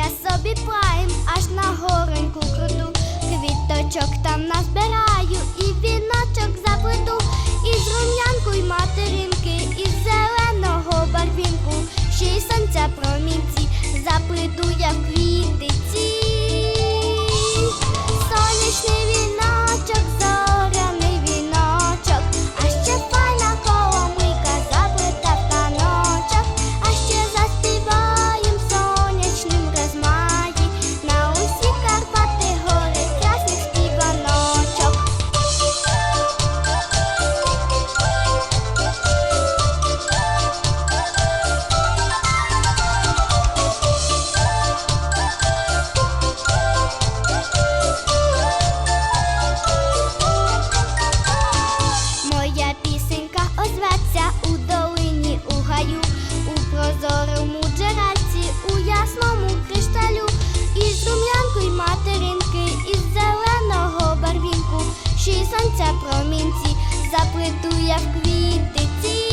я собі прайм, аж на гореньку круту, квіточок там назбираю. сонця промінці заплету я в квітиці.